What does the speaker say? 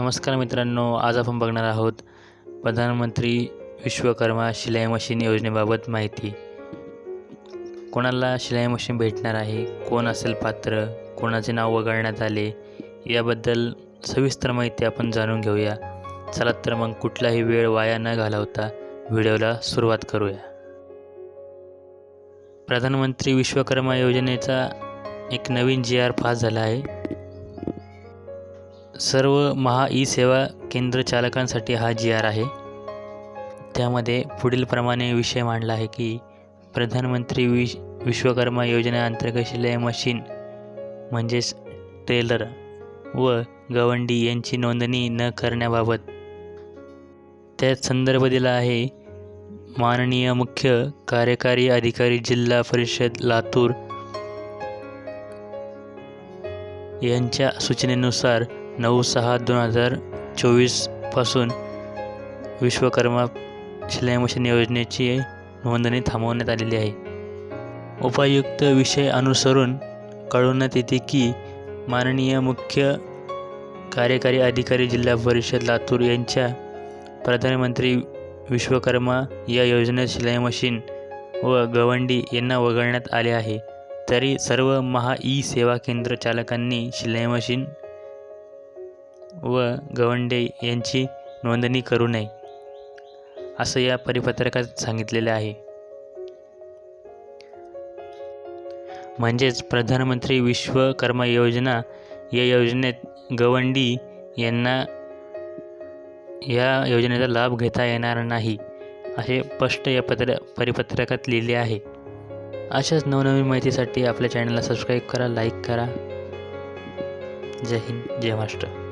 नमस्कार मित्रांनो आज आपण बघणार आहोत प्रधानमंत्री विश्वकर्मा शिलाई मशीन योजनेबाबत माहिती. कोणाला शिलाई मशीन भेटणार आहे कोण असेल पात्र कोणाचे नाव वगळण्यात आले याबद्दल सविस्तर माहिती आपण जाणून घेऊया. चला तर मग कुठलाही वेळ वाया न घालवता व्हिडिओला सुरुवात करूया. प्रधानमंत्री विश्वकर्मा योजनेचा एक नवीन जी आर पास झाला आहे. सर्व महा ई सेवा केंद्र चालकांसाठी हा जी आर आहे. त्यामध्ये पुढीलप्रमाणे विषय मांडला आहे की प्रधानमंत्री विश विश्वकर्मा योजनेअंतर्गत शिलाई मशीन म्हणजेच टेलर व गवंडी यांची नोंदणी न करण्याबाबत. त्यात संदर्भ दिला आहे माननीय मुख्य कार्यकारी अधिकारी जिल्हा परिषद लातूर यांच्या सूचनेनुसार नऊ सहा दोन हजार चोवीसपासून विश्वकर्मा शिलाई मशीन योजनेची नोंदणी थांबवण्यात आलेली आहे. उपायुक्त विषय अनुसरून कळवण्यात येते की माननीय मुख्य कार्यकारी अधिकारी जिल्हा परिषद लातूर यांच्या प्रधानमंत्री विश्वकर्मा या योजनेत शिलाई मशीन व गवंडी यांना वगळण्यात आले आहे. तरी सर्व महा ई सेवा केंद्र चालकांनी शिलाई मशीन व गवंडे यांची नोंदणी करू नये असं या परिपत्रकात सांगितलेलं आहे. म्हणजेच प्रधानमंत्री विश्वकर्मा योजना या योजनेत गवंडी यांना या योजनेचा लाभ घेता येणार नाही असे स्पष्ट या पत्र परिपत्रकात लिहिले आहे. अशाच नवनवीन माहितीसाठी आपल्या चॅनलला सबस्क्राईब करा लाईक करा. जय हिंद जय महाराष्ट्र.